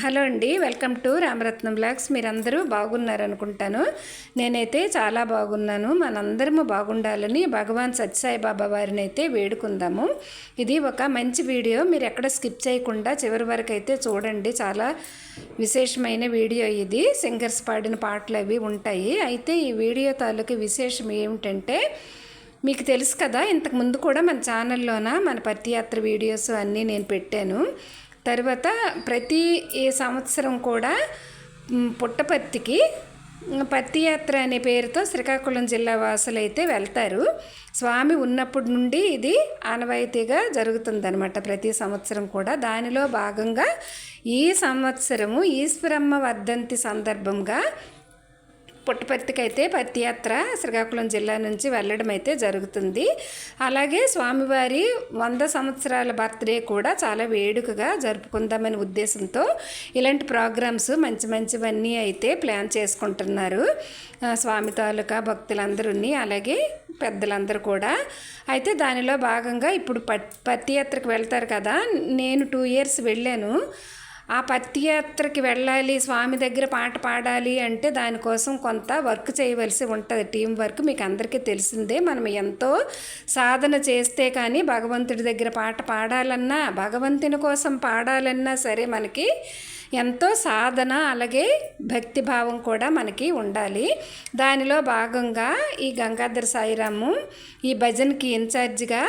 Hello అండి welcome to Ramaratnam blogs మీరందరూ బాగున్నారనుకుంటాను. నేనైతే చాలా బాగున్నాను. మనందరము బాగుండాలని భగవాన్ సత్యసాయి బాబా వారిని అయితే వేడుకుందాము. ఇది ఒక మంచి వీడియో. మీరు ఎక్కడ స్కిప్ చేయకుండా చివరి వరకు అయితే చూడండి. చాలా విశేషమైన వీడియో ఇది. సింగర్స్ పాడిన పాటలు అవి ఉంటాయి. అయితే ఈ వీడియో తాలూకు విశేషం ఏమిటంటే మీకు తెలుసు కదా ఇంతకు ముందు కూడా మన ఛానల్లోన మన పత్తియాత్ర వీడియోస్ అన్నీ నేను పెట్టాను. తర్వాత ప్రతి ఏ సంవత్సరం కూడా పుట్టపత్తికి పత్తి యాత్ర అనే పేరుతో శ్రీకాకుళం జిల్లా వాసులు అయితే వెళ్తారు. స్వామి ఉన్నప్పటి నుండి ఇది ఆనవాయితీగా జరుగుతుందనమాట ప్రతి సంవత్సరం కూడా. దానిలో భాగంగా ఈ సంవత్సరము ఈశ్వరమ్మ వర్ధంతి సందర్భంగా పుట్టపర్తికైతే పత్తియాత్ర శ్రీకాకుళం జిల్లా నుంచి వెళ్ళడం అయితే జరుగుతుంది. అలాగే స్వామివారి వంద సంవత్సరాల బర్త్డే కూడా చాలా వేడుకగా జరుపుకుందామనే ఉద్దేశంతో ఇలాంటి ప్రోగ్రామ్స్ మంచి మంచివన్నీ అయితే ప్లాన్ చేసుకుంటున్నారు. స్వామి తాలూకా భక్తులందరూ అలాగే పెద్దలందరూ కూడా. అయితే దానిలో భాగంగా ఇప్పుడు పట్ పత్తియాత్రకు వెళ్తారు కదా. నేను టూ ఇయర్స్ వెళ్ళాను. ఆ పత్తియాత్రకి వెళ్ళాలి స్వామి దగ్గర పాట పాడాలి అంటే దానికోసం కొంత వర్క్ చేయవలసి ఉంటుంది. టీం వర్క్ మీకు అందరికీ తెలిసిందే. మనం ఎంతో సాధన చేస్తే కానీ భగవంతుడి దగ్గర పాట పాడాలన్నా భగవంతుని కోసం పాడాలన్నా సరే మనకి ఎంతో సాధన అలాగే భక్తి భావం కూడా మనకి ఉండాలి. దానిలో భాగంగా ఈ గంగాధర సాయిరాము ఈ భజన్కి ఇన్ఛార్జిగా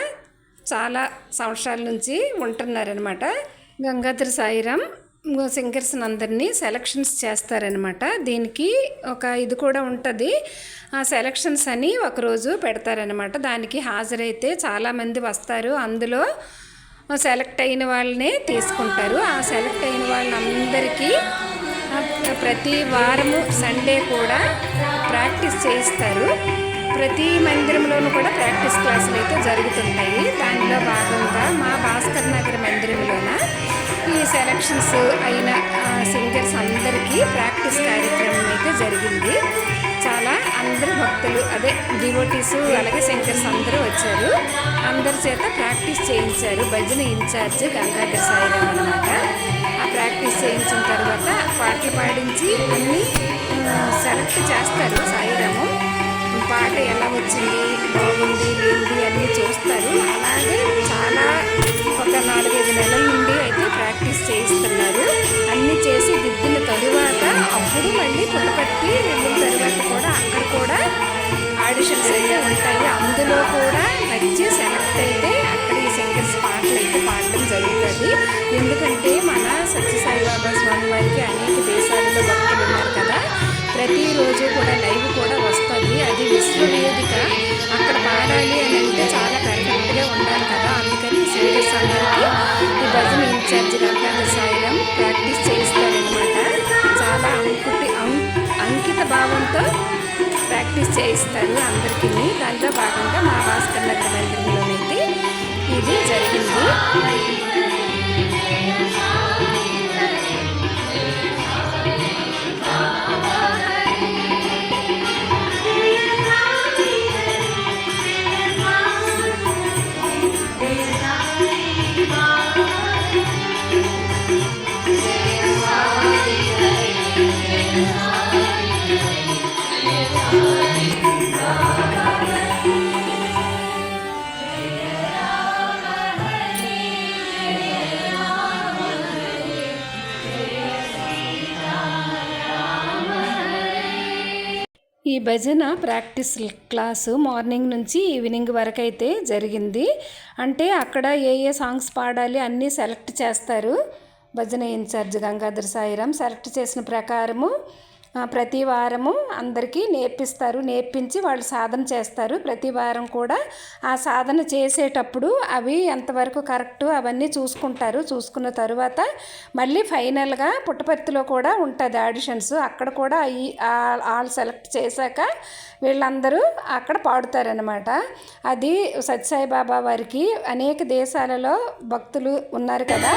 చాలా సంవత్సరాల నుంచి ఉంటున్నారనమాట గంగాధర సాయిరామ్ సింగర్స్ అందరినీ సెలక్షన్స్ చేస్తారనమాట దీనికి ఒక ఇది కూడా ఉంటుంది. ఆ సెలక్షన్స్ అని ఒకరోజు పెడతారనమాట దానికి హాజరైతే చాలామంది వస్తారు. అందులో సెలెక్ట్ అయిన వాళ్ళనే తీసుకుంటారు. ఆ సెలెక్ట్ అయిన వాళ్ళందరికీ ప్రతి వారము సండే కూడా ప్రాక్టీస్ చేయిస్తారు. ప్రతి మందిరంలోనూ కూడా ప్రాక్టీస్ క్లాసులు అయితే జరుగుతుంటాయి. దానిలో భాగంగా మా భాస్కర్ నగర్ మందిరంలోన ఈ సెలక్షన్స్ అయిన సింగర్స్ అందరికీ ప్రాక్టీస్ కార్యక్రమం అయితే జరిగింది. చాలా అందరు భక్తులు అదే డివోటీస్ అలాగే సింగర్స్ అందరూ వచ్చారు. అందరి చేత ప్రాక్టీస్ చేయించారు. భజన ఇన్ఛార్జ్ గంగాధర్ సాయిరామ్ అనమాట ఆ ప్రాక్టీస్ చేయించిన తర్వాత పాటలు పాడించి అన్నీ సెలెక్ట్ చేస్తారు సాయిరాము. పాట ఎలా వచ్చింది బాగుంది ఏంటి అన్నీ చూస్తారు. అలాగే చాలా ఒక నాలుగైదు నెలల నుండి అయితే ప్రాక్టీస్ చేయిస్తున్నారు. అన్నీ చేసి దిద్దిన తరువాత అప్పుడు మళ్ళీ పుట్టపట్టి వెళ్ళిన తరువాత కూడా అక్కడ కూడా ఆడిషన్స్ అయితే ఉంటాయి. అందులో కూడా నచ్చి సెలెక్ట్ అయితే అక్కడ ఈ సింగర్స్ పాటలు అయితే పాడడం జరుగుతుంది. ఎందుకంటే మన సత్యసాయిబాబా స్వామి వారికి అనేక దేశాలలో భక్తులు ఉన్నారు కదా. ప్రతిరోజు కూడా లైవ్ కూడా వస్తుంది అది విశ్వవేదిక అక్కడ పాడాలి అని అంటే చాలా పర్ఫెక్ట్గా ఉండాలి కదా. అందుకని సింగర్స్ అందరికీ ఈ భజన ఇన్ఛార్జ్ గంగాధర్ సాయిరాం ప్రాక్టీస్ చేయిస్తారనమాట చాలా అంకుటి అంకిత భావంతో ప్రాక్టీస్ చేయిస్తారు అందరికీ దాంట్లో భాగంగా మా భాస్కర్ నగర్ మందిరంలోనైతే ఇది జరిగింది. భజన ప్రాక్టీస్ క్లాసు మార్నింగ్ నుంచి ఈవినింగ్ వరకు అయితే జరిగింది. అంటే అక్కడ ఏ ఏ సాంగ్స్ పాడాలి అన్నీ సెలెక్ట్ చేస్తారు. భజన ఇన్ఛార్జ్ గంగాధర్ సాయిరామ్ సెలెక్ట్ చేసిన ప్రకారము ప్రతి వారము అందరికీ నేర్పిస్తారు నేర్పించి వాళ్ళు సాధన చేస్తారు. ప్రతి వారం కూడా ఆ సాధన చేసేటప్పుడు అవి ఎంతవరకు కరెక్ట్ అవన్నీ చూసుకుంటారు. చూసుకున్న తర్వాత మళ్ళీ ఫైనల్గా పుట్టపర్తిలో కూడా ఉంటుంది ఆడిషన్స్. అక్కడ కూడా ఈ వాళ్ళు సెలెక్ట్ చేశాక వీళ్ళందరూ అక్కడ పాడుతారనమాట అది సత్యసాయిబాబా వారికి అనేక దేశాలలో భక్తులు ఉన్నారు కదా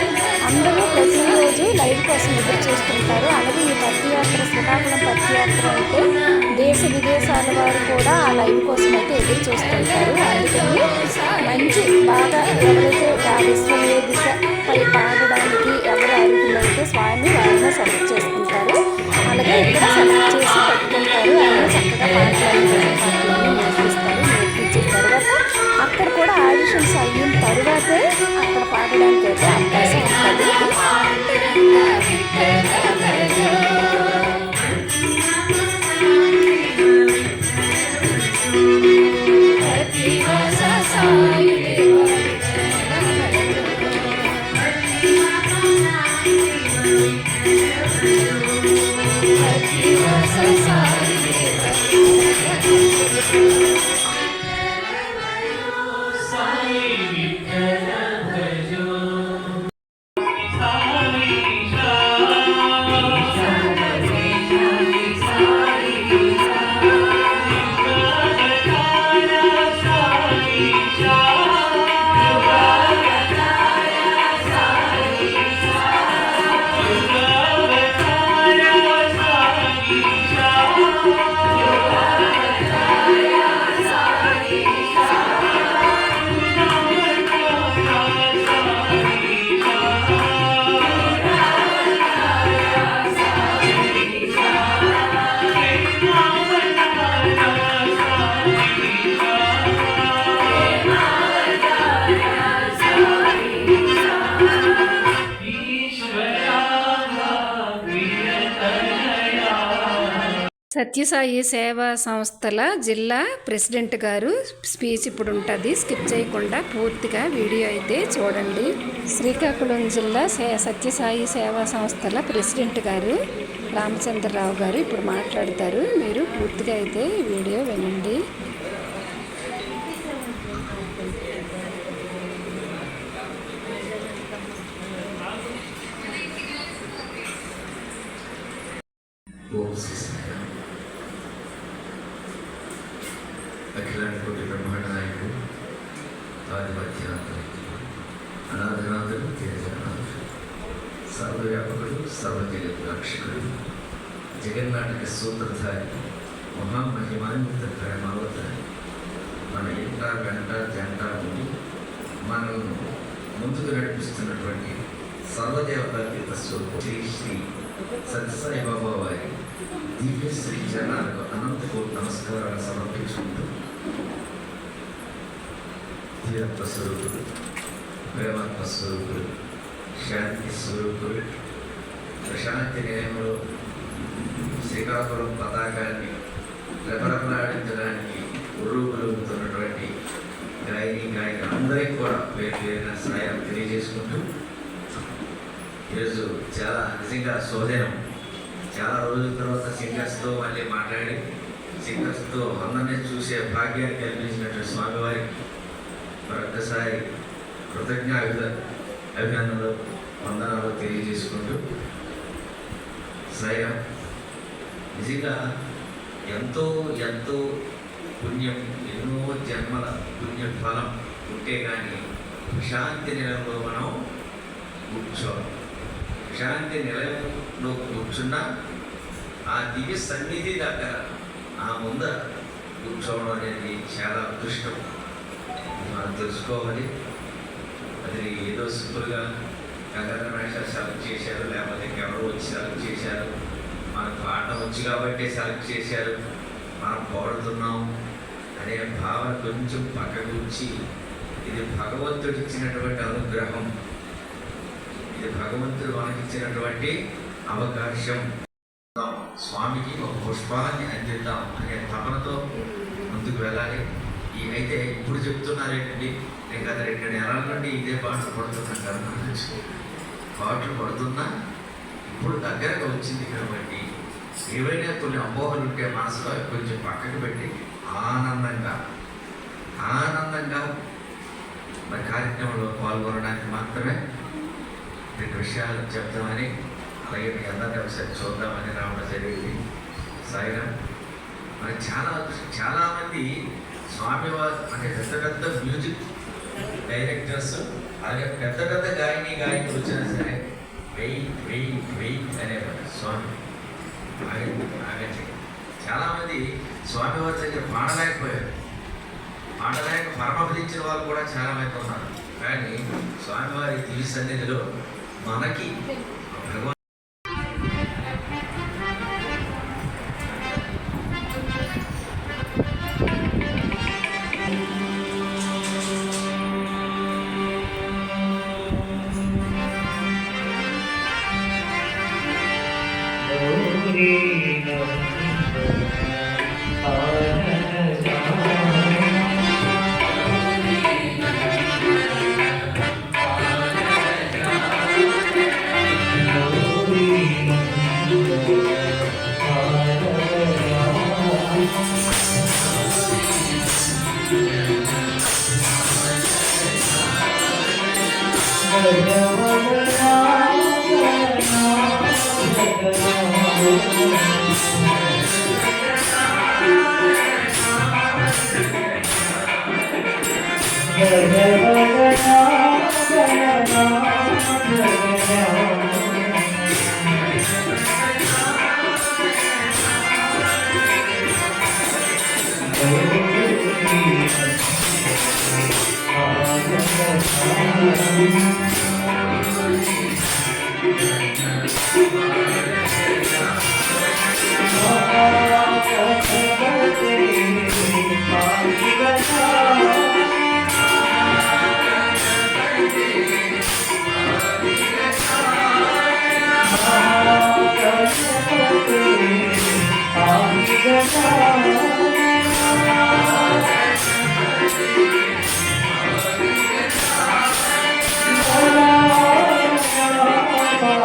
అందరూ ప్రతిరోజు లైవ్ కోసం ఎదురు చూస్తుంటారు. కూడా ఆ లైవ్ కోసం అయితే ఎదురు చూస్తుంటారు. అందుకని మంచి బాగా ఎవరైతే ఆ దిశ పై పాడడానికి ఎవరు అర్హులైతే స్వామి వారిని సెలెక్ట్ చేసుకుంటారు. అలాగే ఇక్కడ సెలెక్ట్ చేసి పెట్టుకుంటారు. ఆయన చక్కగా పాటలు నేర్పిస్తారు నేర్పించిన తర్వాత అక్కడ కూడా ఆడిషన్స్ అయిన తర్వాతే అక్కడ పాడడానికి అయితే సత్యసాయి సేవా సంస్థల జిల్లా ప్రెసిడెంట్ గారు స్పీచ్ ఇప్పుడు ఉంటుంది స్కిప్ చేయకుండా పూర్తిగా వీడియో అయితే చూడండి. శ్రీకాకుళం జిల్లా సే సత్యసాయి సేవా సంస్థల ప్రెసిడెంట్ గారు రామచంద్రరావు గారు ఇప్పుడు మాట్లాడతారు. మీరు పూర్తిగా అయితే వీడియో వినండి ఓం శ్రీ సాయిరామ్. అఖిలాంటి కోటి బ్రహ్మాండ నాయకుడు ఆదిమధ్యాంతరికుడు అనాథనాథుడు తేజనాథుడు సర్వవ్యాపకుడు సర్వజగత్ రక్షకుడు. జగన్నాటక సూత్రధారి మహామహిమాన్విత ప్రేమావతారి. మన ఇంట వెంట జంట ఉండి మనల్ని ముందుకు నడిపిస్తున్నటువంటి సర్వదేవతాతీత స్వరూపం శ్రీ శ్రీ సత్యసాయి బాబా వారి దివ్య శ్రీ జనాలకు అనంతపూర్ నమస్కారాలు సమర్పించుకుంటూ తీరత్వ స్వరూపుడు ప్రేమాత్మ స్వరూపుడు శాంతి స్వరూపుడు ప్రశాంతి నిలయంలో శ్రీకాకుళం పతాకాన్ని రెపరెపలాడించడానికి ఉరువులుతున్నటువంటి గాయని గాయక అందరికీ కూడా పేరు పేరున సాయం తెలియజేసుకుంటూ ఈరోజు చాలా నిజంగా శోధనం. చాలా రోజుల తర్వాత సింగర్స్తో మళ్ళీ మాట్లాడి సింగర్స్తో అందరినీ చూసే భాగ్యాన్ని కల్పించినటువంటి స్వామివారి మరొకసారి కృతజ్ఞ అభినందనలు వందనాలు తెలియజేసుకుంటూ సాయం నిజంగా ఎంతో ఎంతో పుణ్యం ఎన్నో జన్మల పుణ్య ఫలం ఉంటే కానీ శాంతి నిలయంలో మనం కూర్చోవాలి శాంతి నిలయంలో కూర్చున్నా ఆ దివ్య సన్నిధి దగ్గర ఆ ముందర కూర్చోవడం అనేది చాలా అదృష్టం. మనం తెలుసుకోవాలి. అది ఏదో సింపుల్గా గంగాధర సెలెక్ట్ చేశారు లేకపోతే ఎవరో వచ్చి సెలెక్ట్ చేశారు. మనకు పాట వచ్చి కాబట్టి సెలెక్ట్ చేశారు. మనం పోడుతున్నాం అనే భావన కొంచెం పక్కకు ఉంచి ఇది భగవంతుడు ఇచ్చినటువంటి అనుగ్రహం. ఇది భగవంతుడు మనకిచ్చినటువంటి అవకాశం. స్వామికి ఒక పుష్పాన్ని అందిద్దాం అనే తపనతో ముందుకు వెళ్ళాలి. ఈ అయితే ఇప్పుడు చెప్తున్నారేంటండి నేను గత రెండు నెలల నుండి ఇదే పాటలు పడుతున్నాను కదా పాటలు పడుతున్నా ఇప్పుడు దగ్గరకు వచ్చింది కాబట్టి ఏవైనా కొన్ని అపోహలు ఉంటే మనసులో కొంచెం పక్కకు పెట్టి ఆనందంగా ఆనందంగా మరి కార్యక్రమంలో పాల్గొనడానికి మాత్రమే రెండు విషయాలు చెప్తామని అలాగే మీ అందరినీ ఒకసారి చూద్దామని రావడం జరిగింది. సాయిరామ్ మరి చాలా చాలామంది స్వామివారు అంటే పెద్ద పెద్ద మ్యూజిక్ డైరెక్టర్స్ అలాగే పెద్ద పెద్ద గాయని గాయకులు వచ్చినా సరే వెయిట్ వెయిట్ వెయిట్ అనేవారు స్వామి. ఆగండి ఆగండి చాలామంది స్వామివారి దగ్గర పాడలేకపోయారు. పాడలేక పరమపదించిన వాళ్ళు కూడా చాలామంది ఉన్నారు. కానీ స్వామివారి దివి సన్నిధిలో మనకి yeah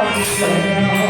భగవాన్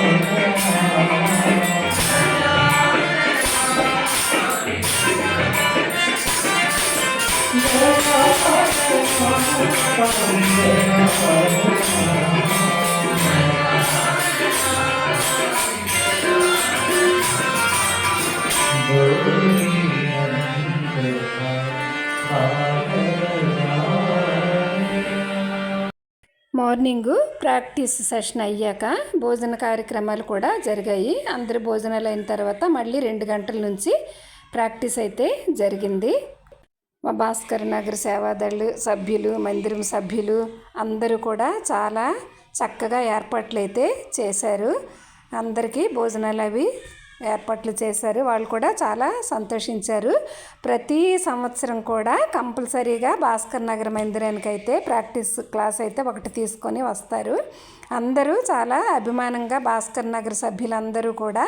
మార్నింగ్ ప్రాక్టీస్ సెషన్ అయ్యాక భోజన కార్యక్రమాలు కూడా జరిగాయి. అందరి భోజనాలు అయిన తర్వాత మళ్ళీ రెండు గంటల నుంచి ప్రాక్టీస్ అయితే జరిగింది. మా భాస్కర్ నగర్ సేవాదళ్ళు సభ్యులు మందిరం సభ్యులు అందరూ కూడా చాలా చక్కగా ఏర్పాట్లు అయితే చేశారు. అందరికీ భోజనాలు అవి ఏర్పాట్లు చేశారు. వాళ్ళు కూడా చాలా సంతోషించారు. ప్రతి సంవత్సరం కూడా కంపల్సరీగా భాస్కర్ నగర్ మందిరానికి అయితే ప్రాక్టీస్ క్లాస్ అయితే ఒకటి తీసుకొని వస్తారు. అందరూ చాలా అభిమానంగా భాస్కర్ నగర్ సభ్యులందరూ కూడా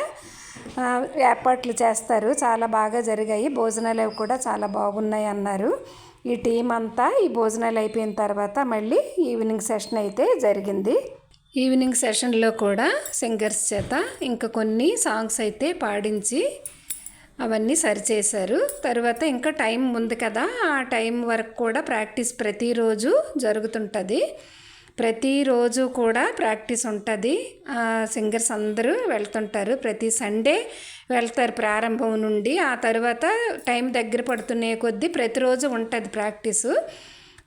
ఏర్పాట్లు చేస్తారు. చాలా బాగా జరిగాయి. భోజనాలు అవి కూడా చాలా బాగున్నాయి అన్నారు. ఈ టీం అంతా ఈ భోజనాలు అయిపోయిన తర్వాత మళ్ళీ ఈవినింగ్ సెషన్ అయితే జరిగింది. ఈవినింగ్ సెషన్లో కూడా సింగర్స్ చేత ఇంకా కొన్ని సాంగ్స్ అయితే పాడించి అవన్నీ సరిచేశారు. తర్వాత ఇంకా టైం ఉంది కదా ఆ టైం వరకు కూడా ప్రాక్టీస్ ప్రతిరోజు జరుగుతుంటుంది. ప్రతిరోజు కూడా ప్రాక్టీస్ ఉంటుంది. సింగర్స్ అందరూ వెళ్తుంటారు. ప్రతి సండే వెళ్తారు ప్రారంభం నుండి. ఆ తర్వాత టైం దగ్గర పడుతునే కొద్దీ ప్రతిరోజు ఉంటుంది ప్రాక్టీసు.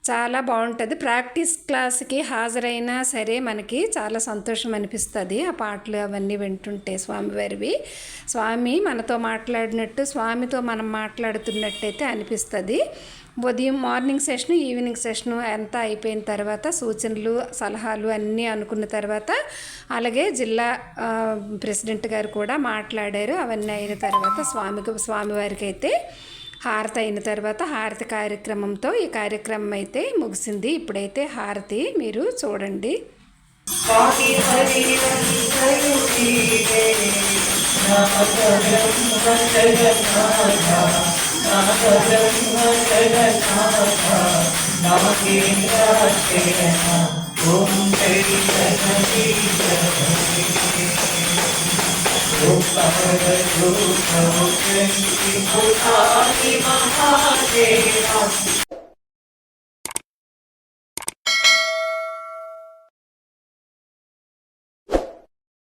చాలా బాగుంటుంది. ప్రాక్టీస్ క్లాస్కి హాజరైనా సరే మనకి చాలా సంతోషం అనిపిస్తుంది. ఆ పాటలు అవన్నీ వింటుంటే స్వామివారివి స్వామి మనతో మాట్లాడినట్టు స్వామితో మనం మాట్లాడుతున్నట్టయితే అనిపిస్తుంది. ఉదయం మార్నింగ్ సెషన్ ఈవినింగ్ సెషను అంతా అయిపోయిన తర్వాత సూచనలు సలహాలు అన్నీ అనుకున్న తర్వాత అలాగే జిల్లా ప్రెసిడెంట్ గారు కూడా మాట్లాడారు. అవన్నీ అయిన తర్వాత స్వామికి స్వామివారికి అయితే హారతి అయిన తర్వాత హారతి కార్యక్రమంతో ఈ కార్యక్రమం అయితే ముగిసింది. ఇప్పుడైతే హారతి మీరు చూడండి. ఓం 오빠를 부르고 생기고 사랑이 많아지라